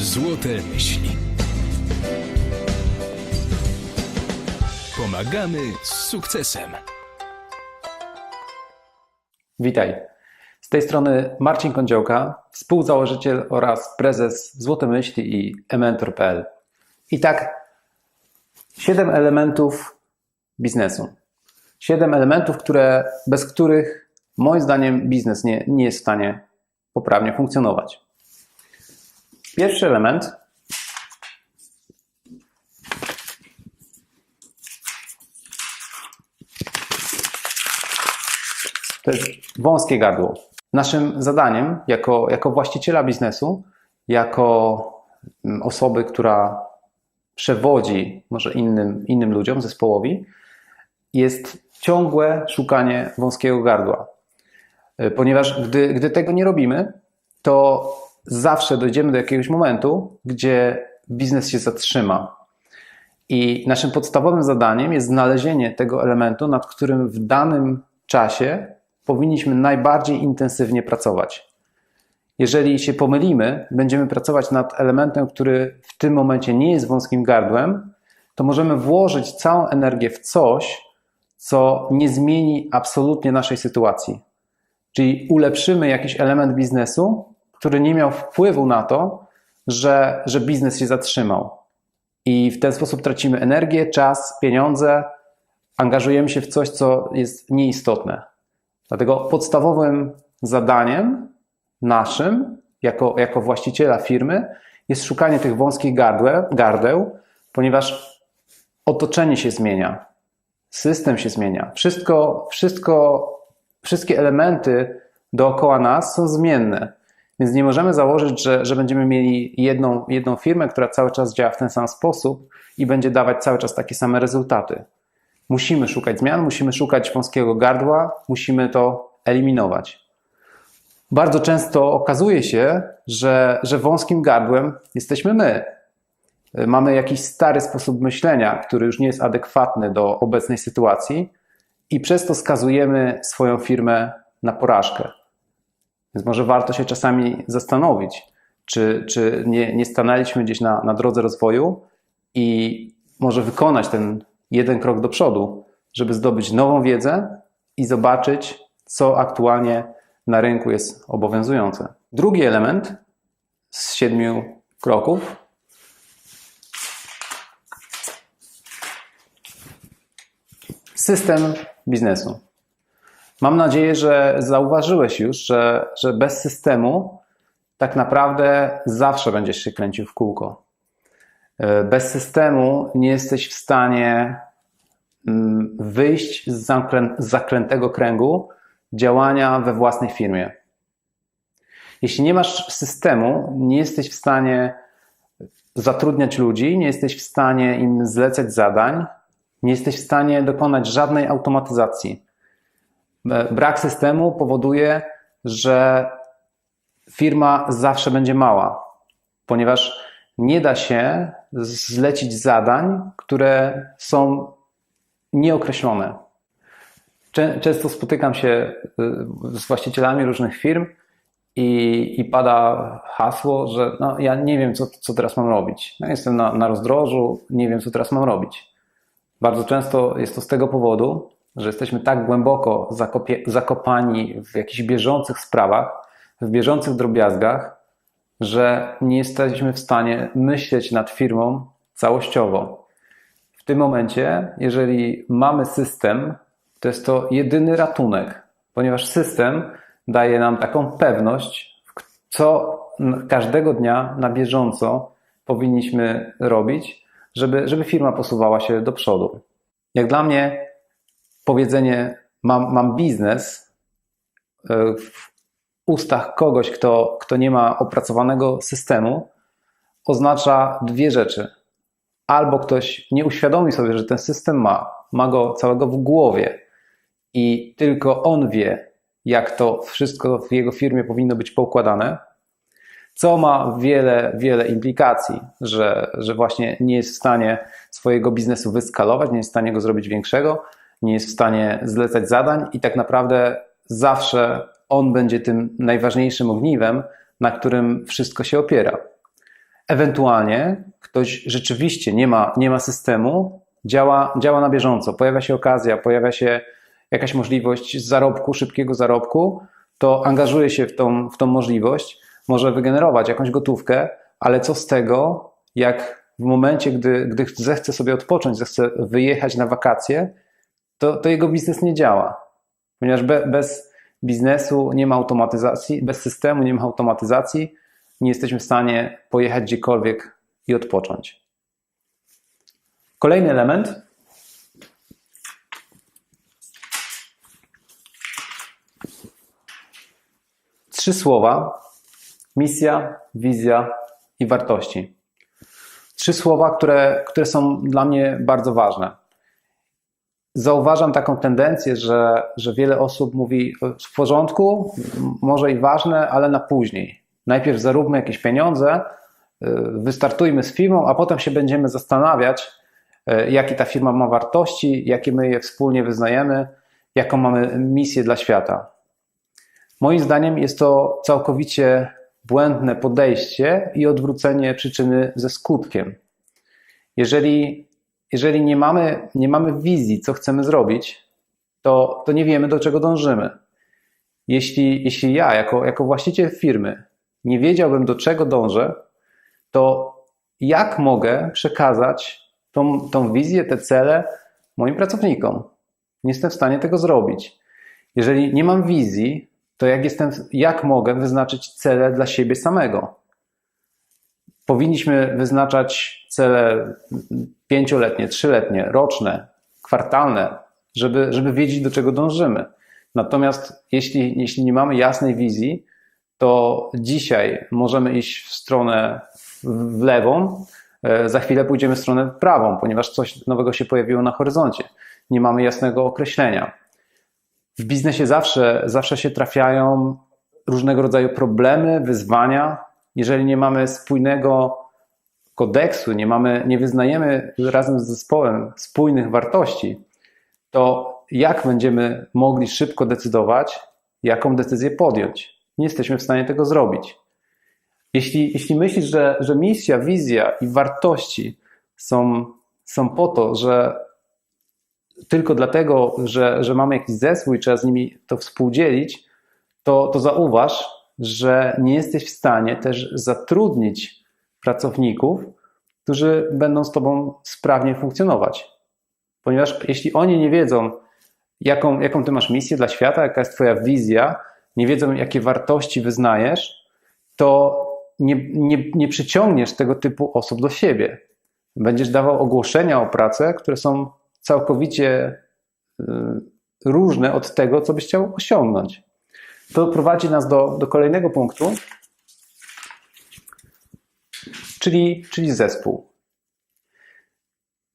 Złote myśli. Pomagamy z sukcesem. Witaj. Z tej strony Marcin Kądziołka, współzałożyciel oraz prezes Złote Myśli i ementor.pl. I tak, siedem elementów biznesu. Siedem elementów, które, bez których moim zdaniem biznes nie, nie jest w stanie poprawnie funkcjonować. Pierwszy element to jest wąskie gardło. Naszym zadaniem jako, jako właściciela biznesu, jako mm, osoby, która przewodzi może innym, innym ludziom, zespołowi, jest ciągłe szukanie wąskiego gardła. Y, Ponieważ gdy, gdy tego nie robimy, to zawsze dojdziemy do jakiegoś momentu, gdzie biznes się zatrzyma. I naszym podstawowym zadaniem jest znalezienie tego elementu, nad którym w danym czasie powinniśmy najbardziej intensywnie pracować. Jeżeli się pomylimy, będziemy pracować nad elementem, który w tym momencie nie jest wąskim gardłem, to możemy włożyć całą energię w coś, co nie zmieni absolutnie naszej sytuacji. Czyli ulepszymy jakiś element biznesu, który nie miał wpływu na to, że, że biznes się zatrzymał. I w ten sposób tracimy energię, czas, pieniądze, angażujemy się w coś, co jest nieistotne. Dlatego podstawowym zadaniem naszym, jako, jako właściciela firmy, jest szukanie tych wąskich gardle, gardeł, ponieważ otoczenie się zmienia, system się zmienia, wszystko, wszystko, wszystkie elementy dookoła nas są zmienne. Więc nie możemy założyć, że, że będziemy mieli jedną, jedną firmę, która cały czas działa w ten sam sposób i będzie dawać cały czas takie same rezultaty. Musimy szukać zmian, musimy szukać wąskiego gardła, musimy to eliminować. Bardzo często okazuje się, że, że wąskim gardłem jesteśmy my. Mamy jakiś stary sposób myślenia, który już nie jest adekwatny do obecnej sytuacji i przez to skazujemy swoją firmę na porażkę. Więc może warto się czasami zastanowić, czy, czy nie, nie stanęliśmy gdzieś na, na drodze rozwoju i może wykonać ten jeden krok do przodu, żeby zdobyć nową wiedzę i zobaczyć, co aktualnie na rynku jest obowiązujące. Drugi element z siedmiu kroków system biznesu. Mam nadzieję, że zauważyłeś już, że, że bez systemu tak naprawdę zawsze będziesz się kręcił w kółko. Bez systemu nie jesteś w stanie mm, wyjść z zaklę- z zaklętego kręgu działania we własnej firmie. Jeśli nie masz systemu, nie jesteś w stanie zatrudniać ludzi, nie jesteś w stanie im zlecać zadań, nie jesteś w stanie dokonać żadnej automatyzacji. Brak systemu powoduje, że firma zawsze będzie mała, ponieważ nie da się zlecić zadań, które są nieokreślone. Często spotykam się z właścicielami różnych firm i, i pada hasło, że no, ja nie wiem, co, co teraz mam robić. No, jestem na, na rozdrożu, nie wiem, co teraz mam robić. Bardzo często jest to z tego powodu, że jesteśmy tak głęboko zakopie, zakopani w jakichś bieżących sprawach, w bieżących drobiazgach, że nie jesteśmy w stanie myśleć nad firmą całościowo. W tym momencie, jeżeli mamy system, to jest to jedyny ratunek, ponieważ system daje nam taką pewność, co każdego dnia na bieżąco powinniśmy robić, żeby, żeby firma posuwała się do przodu. Jak dla mnie, powiedzenie mam, mam biznes w ustach kogoś, kto, kto nie ma opracowanego systemu, oznacza dwie rzeczy. Albo ktoś nie uświadomi sobie, że ten system ma, ma go całego w głowie i tylko on wie, jak to wszystko w jego firmie powinno być poukładane, co ma wiele, wiele implikacji, że, że właśnie nie jest w stanie swojego biznesu wyskalować, nie jest w stanie go zrobić większego, nie jest w stanie zlecać zadań i tak naprawdę zawsze on będzie tym najważniejszym ogniwem, na którym wszystko się opiera. Ewentualnie ktoś rzeczywiście nie ma, nie ma systemu, działa, działa na bieżąco, pojawia się okazja, pojawia się jakaś możliwość zarobku, szybkiego zarobku, to angażuje się w tą, w tą możliwość, może wygenerować jakąś gotówkę, ale co z tego, jak w momencie, gdy, gdy zechce sobie odpocząć, zechce wyjechać na wakacje, to, to jego biznes nie działa. Ponieważ be, bez biznesu nie ma automatyzacji, bez systemu nie ma automatyzacji, nie jesteśmy w stanie pojechać gdziekolwiek i odpocząć. Kolejny element. Trzy słowa: misja, wizja i wartości. Trzy słowa, które, które są dla mnie bardzo ważne. Zauważam taką tendencję, że, że wiele osób mówi w porządku, może i ważne, ale na później. Najpierw zaróbmy jakieś pieniądze, wystartujmy z firmą, a potem się będziemy zastanawiać, jakie ta firma ma wartości, jakie my je wspólnie wyznajemy, jaką mamy misję dla świata. Moim zdaniem jest to całkowicie błędne podejście i odwrócenie przyczyny ze skutkiem. Jeżeli, jeżeli nie, mamy, nie mamy wizji, co chcemy zrobić, to, to nie wiemy, do czego dążymy. Jeśli, jeśli ja, jako, jako właściciel firmy, nie wiedziałbym, do czego dążę, to jak mogę przekazać tą, tą wizję, te cele moim pracownikom? Nie jestem w stanie tego zrobić. Jeżeli nie mam wizji, to jak, jestem, jak mogę wyznaczyć cele dla siebie samego? Powinniśmy wyznaczać cele pięcioletnie, trzyletnie, roczne, kwartalne, żeby, żeby wiedzieć, do czego dążymy. Natomiast jeśli, jeśli nie mamy jasnej wizji, to dzisiaj możemy iść w stronę w lewą, e, za chwilę pójdziemy w stronę prawą, ponieważ coś nowego się pojawiło na horyzoncie. Nie mamy jasnego określenia. W biznesie zawsze, zawsze się trafiają różnego rodzaju problemy, wyzwania. Jeżeli nie mamy spójnego kodeksu, nie, mamy, nie wyznajemy razem z zespołem spójnych wartości, to jak będziemy mogli szybko decydować, jaką decyzję podjąć? Nie jesteśmy w stanie tego zrobić. Jeśli, jeśli myślisz, że, że misja, wizja i wartości są, są po to, że tylko dlatego, że, że mamy jakiś zespół i trzeba z nimi to współdzielić, to, to zauważ, że nie jesteś w stanie też zatrudnić pracowników, którzy będą z Tobą sprawnie funkcjonować. Ponieważ jeśli oni nie wiedzą, jaką, jaką Ty masz misję dla świata, jaka jest Twoja wizja, nie wiedzą, jakie wartości wyznajesz, to nie, nie, nie przyciągniesz tego typu osób do siebie. Będziesz dawał ogłoszenia o pracę, które są całkowicie y, różne od tego, co byś chciał osiągnąć. To prowadzi nas do, do kolejnego punktu, czyli, czyli zespół.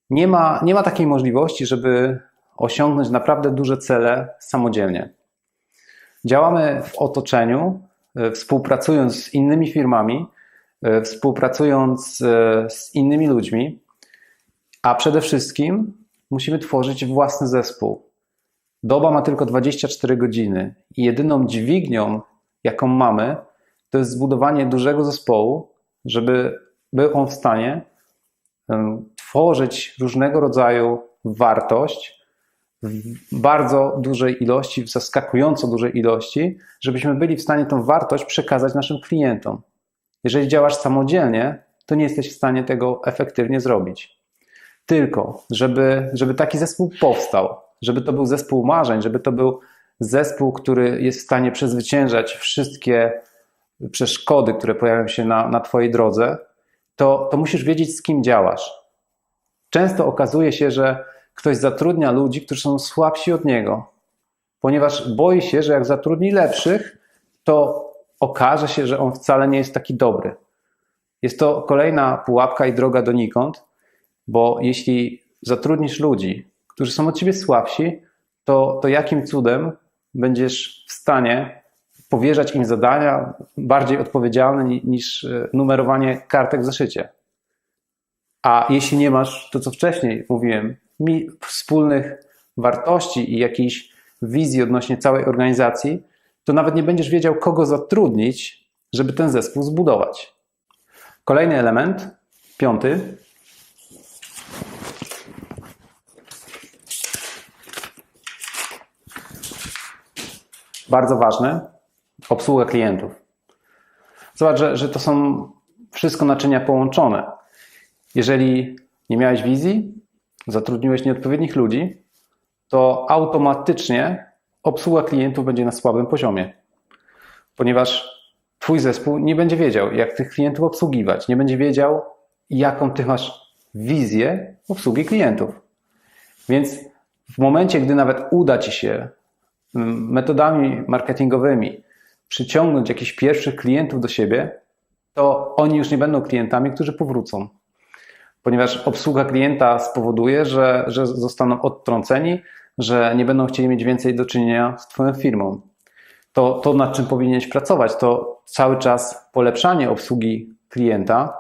Nie ma, nie ma takiej możliwości, żeby osiągnąć naprawdę duże cele samodzielnie. Działamy w otoczeniu, y, współpracując z innymi firmami, y, współpracując z innymi ludźmi, a przede wszystkim musimy tworzyć własny zespół. Doba ma tylko 24 godziny i jedyną dźwignią, jaką mamy, to jest zbudowanie dużego zespołu, żeby był on w stanie tworzyć różnego rodzaju wartość w bardzo dużej ilości, w zaskakująco dużej ilości, żebyśmy byli w stanie tą wartość przekazać naszym klientom. Jeżeli działasz samodzielnie, to nie jesteś w stanie tego efektywnie zrobić. Tylko, żeby, żeby taki zespół powstał, żeby to był zespół marzeń, żeby to był zespół, który jest w stanie przezwyciężać wszystkie przeszkody, które pojawią się na, na Twojej drodze, to, to musisz wiedzieć, z kim działasz. Często okazuje się, że ktoś zatrudnia ludzi, którzy są słabsi od niego, ponieważ boi się, że jak zatrudni lepszych, to okaże się, że on wcale nie jest taki dobry. Jest to kolejna pułapka i droga donikąd, bo jeśli zatrudnisz ludzi, którzy są od ciebie słabsi, to, to jakim cudem będziesz w stanie powierzać im zadania bardziej odpowiedzialne niż e, numerowanie kartek w zeszycie. A jeśli nie masz to, co wcześniej mówiłem, wspólnych wartości i jakiejś wizji odnośnie całej organizacji, to nawet nie będziesz wiedział, kogo zatrudnić, żeby ten zespół zbudować. Kolejny element, piąty. Bardzo ważny, obsługa klientów. Zobacz, że, że to są wszystko naczynia połączone. Jeżeli nie miałeś wizji, zatrudniłeś nieodpowiednich ludzi, to automatycznie obsługa klientów będzie na słabym poziomie, ponieważ Twój zespół nie będzie wiedział, jak tych klientów obsługiwać, nie będzie wiedział, jaką Ty masz wizję obsługi klientów. Więc w momencie, gdy nawet uda Ci się metodami marketingowymi przyciągnąć jakichś pierwszych klientów do siebie, to oni już nie będą klientami, którzy powrócą. Ponieważ obsługa klienta spowoduje, że, że zostaną odtrąceni, że nie będą chcieli mieć więcej do czynienia z Twoją firmą. To, to nad czym powinieneś pracować, to cały czas polepszanie obsługi klienta.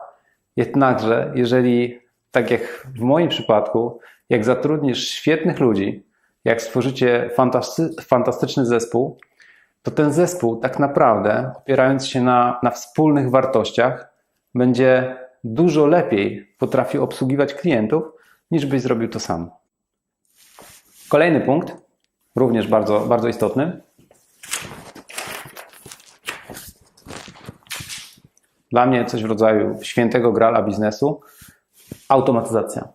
Jednakże, jeżeli, tak jak w moim przypadku, jak zatrudnisz świetnych ludzi, jak stworzycie fantasty, fantastyczny zespół, to ten zespół tak naprawdę, opierając się na, na wspólnych wartościach, będzie dużo lepiej potrafił obsługiwać klientów, niż byś zrobił to sam. Kolejny punkt, również bardzo, bardzo istotny. Dla mnie coś w rodzaju świętego grala biznesu automatyzacja.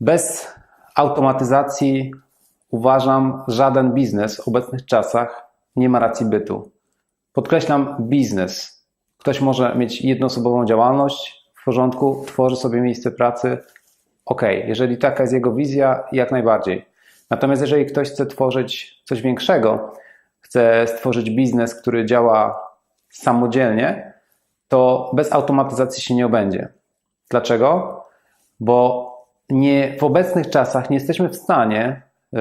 Bez automatyzacji uważam, żaden biznes w obecnych czasach nie ma racji bytu. Podkreślam biznes. Ktoś może mieć jednoosobową działalność, w porządku, tworzy sobie miejsce pracy. Ok, jeżeli taka jest jego wizja, jak najbardziej. Natomiast jeżeli ktoś chce tworzyć coś większego, chce stworzyć biznes, który działa samodzielnie, to bez automatyzacji się nie obędzie. Dlaczego? Bo nie, w obecnych czasach nie jesteśmy w stanie y,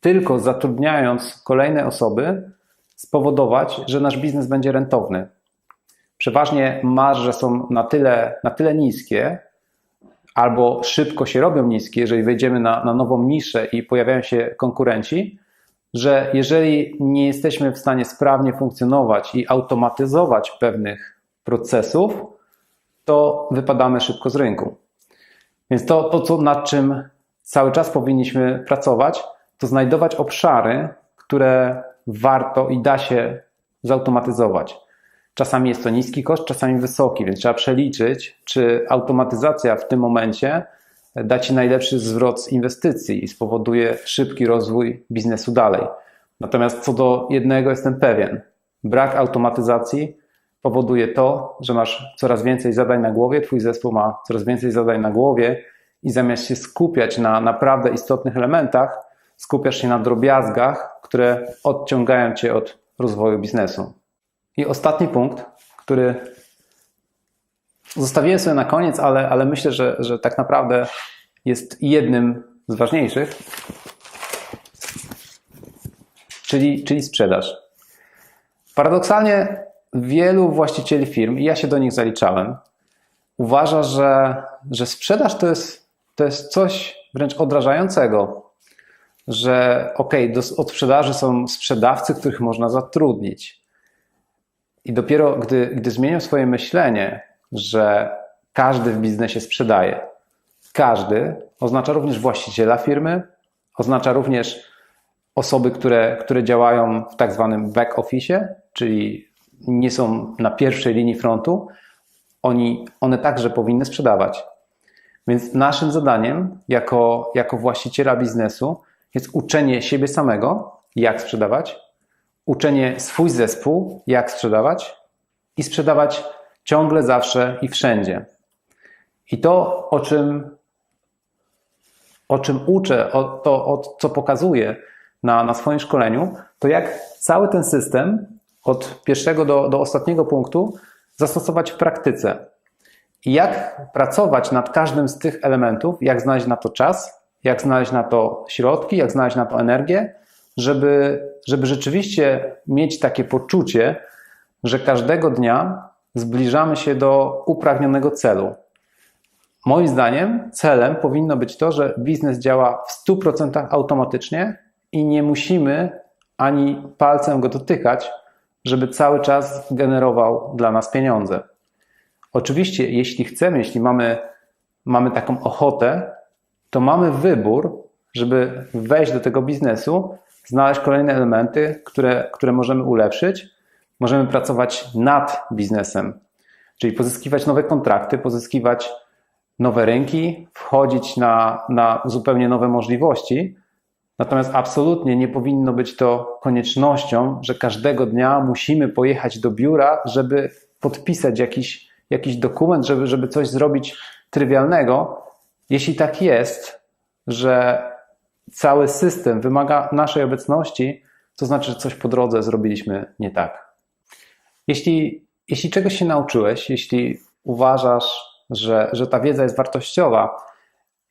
tylko zatrudniając kolejne osoby spowodować, że nasz biznes będzie rentowny. Przeważnie marże są na tyle, na tyle niskie, albo szybko się robią niskie, jeżeli wejdziemy na, na nową niszę i pojawiają się konkurenci, że jeżeli nie jesteśmy w stanie sprawnie funkcjonować i automatyzować pewnych procesów, to wypadamy szybko z rynku. Więc to, to co, nad czym cały czas powinniśmy pracować, to znajdować obszary, które warto i da się zautomatyzować. Czasami jest to niski koszt, czasami wysoki, więc trzeba przeliczyć, czy automatyzacja w tym momencie da Ci najlepszy zwrot z inwestycji i spowoduje szybki rozwój biznesu dalej. Natomiast co do jednego jestem pewien, brak automatyzacji powoduje to, że masz coraz więcej zadań na głowie, Twój zespół ma coraz więcej zadań na głowie i zamiast się skupiać na naprawdę istotnych elementach, skupiasz się na drobiazgach, które odciągają Cię od rozwoju biznesu. I ostatni punkt, który Zostawiłem sobie na koniec, ale, ale myślę, że, że tak naprawdę jest jednym z ważniejszych, czyli, czyli sprzedaż. Paradoksalnie wielu właścicieli firm, i ja się do nich zaliczałem, uważa, że, że sprzedaż to jest, to jest coś wręcz odrażającego. Że ok, od sprzedaży są sprzedawcy, których można zatrudnić. I dopiero gdy, gdy zmienią swoje myślenie że każdy w biznesie sprzedaje. Każdy oznacza również właściciela firmy, oznacza również osoby, które, które działają w tak zwanym back office, czyli nie są na pierwszej linii frontu, oni, one także powinny sprzedawać. Więc naszym zadaniem jako, jako właściciela biznesu jest uczenie siebie samego, jak sprzedawać, uczenie swój zespół, jak sprzedawać i sprzedawać ciągle, zawsze i wszędzie. I to, o czym, o czym uczę, o, to, o co pokazuję na, na swoim szkoleniu, to jak cały ten system od pierwszego do, do ostatniego punktu zastosować w praktyce. I jak pracować nad każdym z tych elementów, jak znaleźć na to czas, jak znaleźć na to środki, jak znaleźć na to energię, żeby, żeby rzeczywiście mieć takie poczucie, że każdego dnia zbliżamy się do upragnionego celu. Moim zdaniem celem powinno być to, że biznes działa w 100% automatycznie i nie musimy ani palcem go dotykać, żeby cały czas generował dla nas pieniądze. Oczywiście, jeśli chcemy, jeśli mamy, mamy taką ochotę, to mamy wybór, żeby wejść do tego biznesu, znaleźć kolejne elementy, które, które możemy ulepszyć. Możemy pracować nad biznesem, czyli pozyskiwać nowe kontrakty, pozyskiwać nowe rynki, wchodzić na, na zupełnie nowe możliwości. Natomiast absolutnie nie powinno być to koniecznością, że każdego dnia musimy pojechać do biura, żeby podpisać jakiś, jakiś dokument, żeby, żeby coś zrobić trywialnego. Jeśli tak jest, że cały system wymaga naszej obecności, to znaczy, że coś po drodze zrobiliśmy nie tak. Jeśli, jeśli czegoś się nauczyłeś, jeśli uważasz, że, że ta wiedza jest wartościowa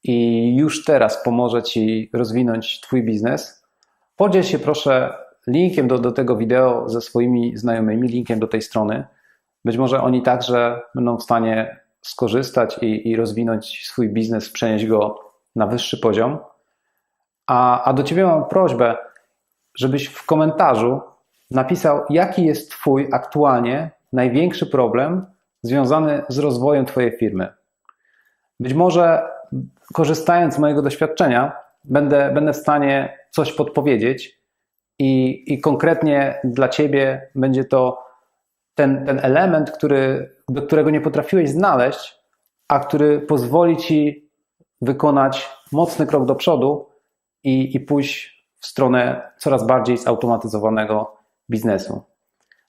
i już teraz pomoże Ci rozwinąć Twój biznes, podziel się proszę linkiem do, do tego wideo ze swoimi znajomymi, linkiem do tej strony. Być może oni także będą w stanie skorzystać i, i rozwinąć swój biznes, przenieść go na wyższy poziom. A, a do Ciebie mam prośbę, żebyś w komentarzu napisał, jaki jest Twój aktualnie największy problem związany z rozwojem Twojej firmy. Być może korzystając z mojego doświadczenia, będę, będę w stanie coś podpowiedzieć i, i konkretnie dla Ciebie będzie to ten, ten element, który, do którego nie potrafiłeś znaleźć, a który pozwoli Ci wykonać mocny krok do przodu i, i pójść w stronę coraz bardziej zautomatyzowanego biznesu.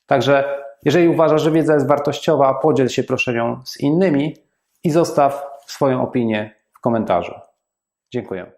Także jeżeli uważasz, że wiedza jest wartościowa, podziel się proszę nią z innymi i zostaw swoją opinię komentarzu. Dziękuję.